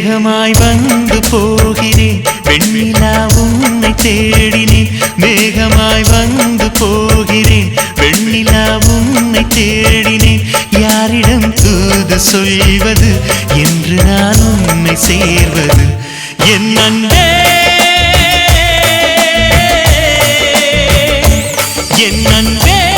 மேகமாய் வந்து போகிறேன் வெண்ணிலா உன்னை தேடினேன். மேகமாய் வந்து போகிறேன். வெண்ணிலா உன்னை தேடினேன். யாரிடம் தூது சொல்வது? என்று நான் உன்னை சேர்வது. என் அன்பே என் அன்பே.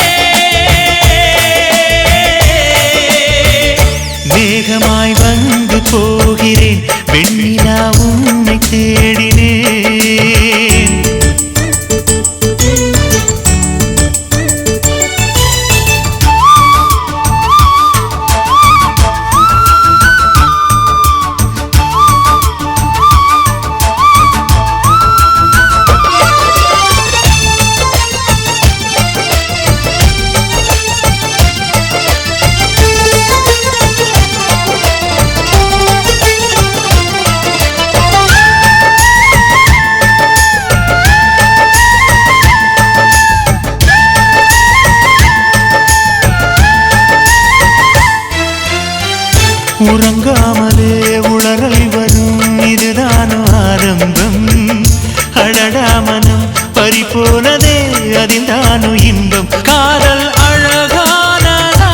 உறங்காமலே உளறல் வரும். இதுதான் ஆரம்பம். அடடாமனம் பறிபோனதே அதில்தானு இன்பம். காதல் அழகானதா?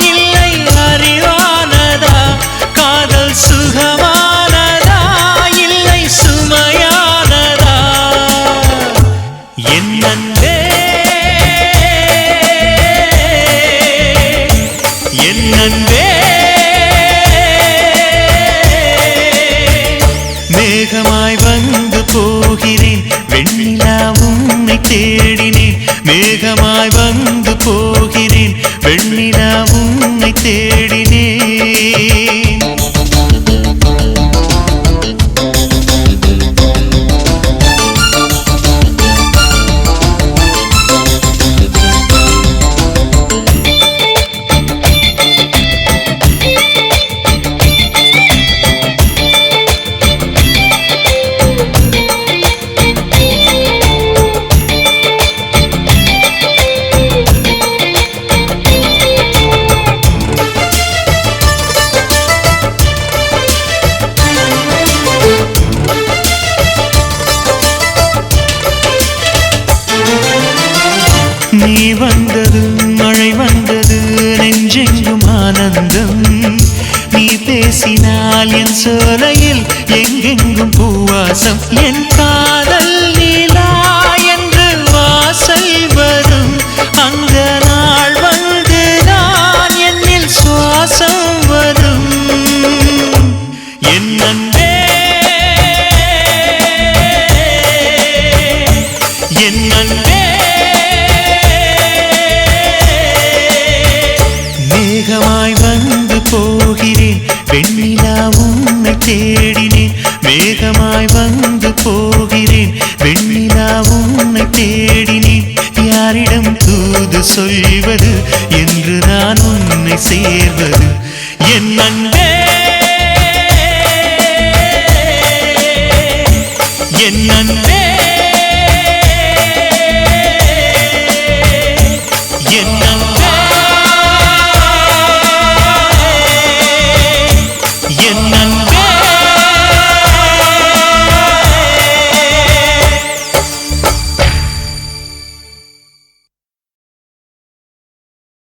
இல்லை அறிவானதா? காதல் சுகமானதா? இல்லை சுமையானதா? என் அன்பே என் போகிறேன். வெண்ணிலா உன்னை தேடினேன். மேகமாய் வந்து போகிறேன். வெண்ணிலா உன்னை தேடி ஆனந்தம். நீ பேசினால் என் சோலையில் எங்கெங்கும் பூவாசம். என் காதல் நீலா என்று வாசல் வரும். அந்த நாள் வந்து நான் என்னில் சுவாசம் வரும். என் அன்பே என் அன்பே. மேகமாய் வந்து போகிறேன். வெண்ணிலா உன்னை தேடினேன். மேகமாய் வந்து போகிறேன். வெண்ணிலா உன்னை தேடினேன். யாரிடம் தூது சொல்வது? என்று நான் உன்னை சேர்வது. என் அன்பே என் அன்பே.